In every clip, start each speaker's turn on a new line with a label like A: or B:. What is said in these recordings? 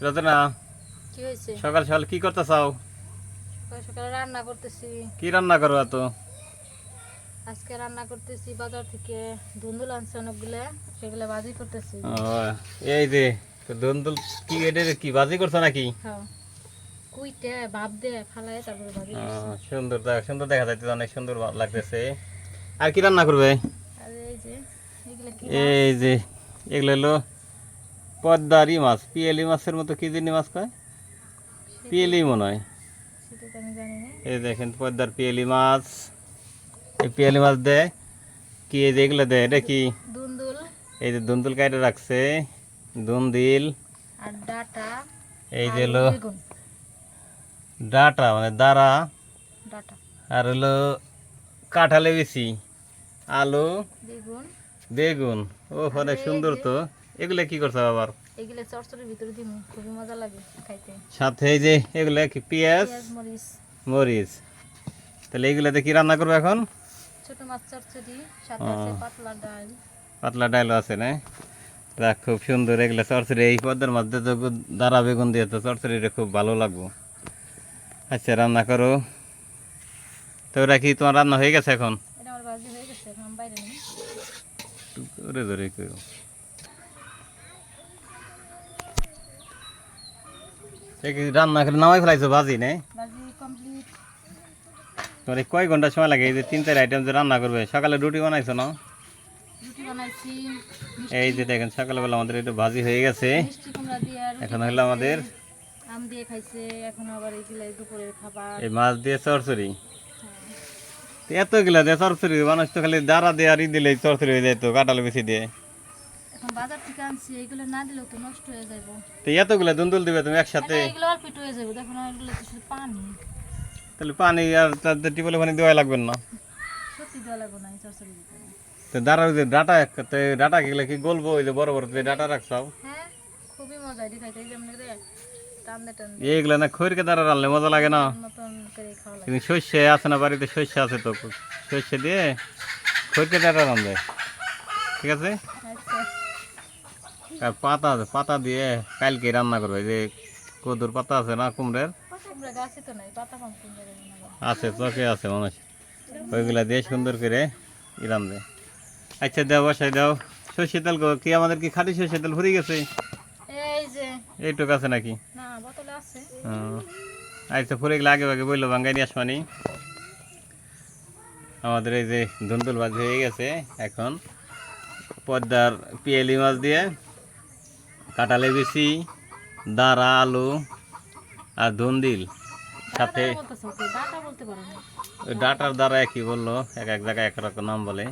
A: রচনা
B: কি হয়েছে?
A: সকাল সকাল কি করতে চাও?
B: সকাল সকালে রান্না করতেছি।
A: কি রান্না করো এত?
B: আজকে রান্না করতেছি বাজার থেকে ধুন্দুল আনছে অনেকগুলো সেগুলো ভাজি করতেছি।
A: এই যে ধুন্দুল কি এটা কি বাজি করছ নাকি?
B: হ্যাঁ। কুইটে ভাপ দে ফালাই তারপরে ভাজি
A: সুন্দর দেখ- সুন্দর দেখা যাচ্ছে অনেক সুন্দর লাগতেছে। আর কি রান্না করবে?
B: আর এই যে এগুলো কি
A: এই যে এগুলো হলো পদ্মারি মাছ পিয়েলি মাছের মতো কি জানি মাছ কয়? পিয়েলি মনে হয়। এই দেখেন পদ্মার পিয়েলি মাছ। এই পিয়েলি মাছ দেয় কি এই যে এগুলো দেয় এটা কি? এই যে দুন্দুল কাইটে রাখছে। দুন্দিল। এই যে হলো ডাটা মানে দাঁড়া আর হলো কাঁঠালে বেশি। আলু।
B: বেগুন।
A: বেগুন। ও অনেক সুন্দর তো। এগুলো কি করছ আবার?
B: এগুলো ভিতরে দিমু খুবই মজা লাগে খাইতে।
A: সাথে এই যে এগুলো কি পেঁয়াজ?
B: মরিচ।
A: মরিচ। তাহলে এগুলোতে কি রান্না করব এখন?
B: ছোট মাছ সাথে আছে পাতলা ডাল।
A: পাতলা আছে না? দেখ খুব সুন্দর এগুলো চরচড়ি। এই পদ্মার মধ্যে তো দাঁড়া বেগুন দিয়ে তো চরচড়িটা খুব ভালো লাগবো। আচ্ছা রান্না করো। তো ওরা কি তোমার রান্না হয়ে গেছে এখন?
B: এটা আমার ভাজি হয়ে গেছে এখন বাইরে নেই।
A: ধরে ধরে করো এ কি রান্না করে নামাই ফেলাইছো ভাজি নে? তোমার কয় ঘণ্টা সময় লাগে? এই যে তিন চার আইটেম যে রান্না করবে সকালে রুটি বানাইছো না? এই যে দেখেন সকালবেলা আমাদের একটু ভাজি হয়ে গেছে। এখন হলো আমাদের এই মাছ দিয়ে চরচড়ি তো এতগুলা দিয়ে চরচড়ি মানুষ তো খালি দাঁড়া দিয়ে আর ই দিলে চরচড়ি হয়ে যেত কাটালে বেশি দিয়ে।
B: এখন বাজার থেকে আনছি এগুলো না দিলেও তো নষ্ট হয়ে যাব
A: তো এতগুলা দুন্দুল দিবে তুমি একসাথে?
B: এগুলো অল্প একটু হয়ে যাবে দেখুন এগুলো তো শুধু পানি।
A: তাহলে পানি আর তাদের টিপলে পানি দেওয়া লাগবে না।
B: সত্যি দেওয়া লাগবে না এই চরচড়ির
A: তো দাঁড়া ওই যে ডাটা তো ডাটা গেলে কি গলবো ওই যে বড় বড় যে ডাটা রাখছাও
B: হ্যাঁ খুবই মজা খাইতে যেমন
A: না দাঁড়া রাখলে মজা লাগে না? কিন্তু শস্যে আছে না বাড়িতে? শস্য আছে তো শস্য দিয়ে খৈরকে দাঁড়া রান্ধে ঠিক আছে? আর পাতা আছে পাতা দিয়ে কালকে রান্না করবে এই যে কদুর পাতা আছে না কুমড়ের? আছে চোখে আছে মানুষ ওইগুলা দিয়ে সুন্দর করে ইরাম দে। আচ্ছা দেও বসাই দাও। সর্ষে তেল কি আমাদের কি খালি সর্ষে তেল ভরে গেছে?
B: এই যে।
A: আছে নাকি? আচ্ছা ফুরে গেলে আগে আগে বলল বাঙ্গাই নিয়ে আসবানি। আমাদের এই যে ধুন্দুল মাছ হয়ে গেছে এখন। পদ্মার পিয়ালি মাছ দিয়ে কাটালে বেশি দাঁড়া আলু আর ধন্দিল সাথে ডাটার দ্বারা একই বলল এক এক জায়গায় একরকম নাম বলে।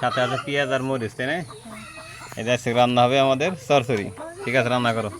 A: সাথে আছে পেঁয়াজ আর মরিচ তাই না? এটা আজকে রান্না হবে আমাদের সরসরি ঠিক আছে রান্না করো।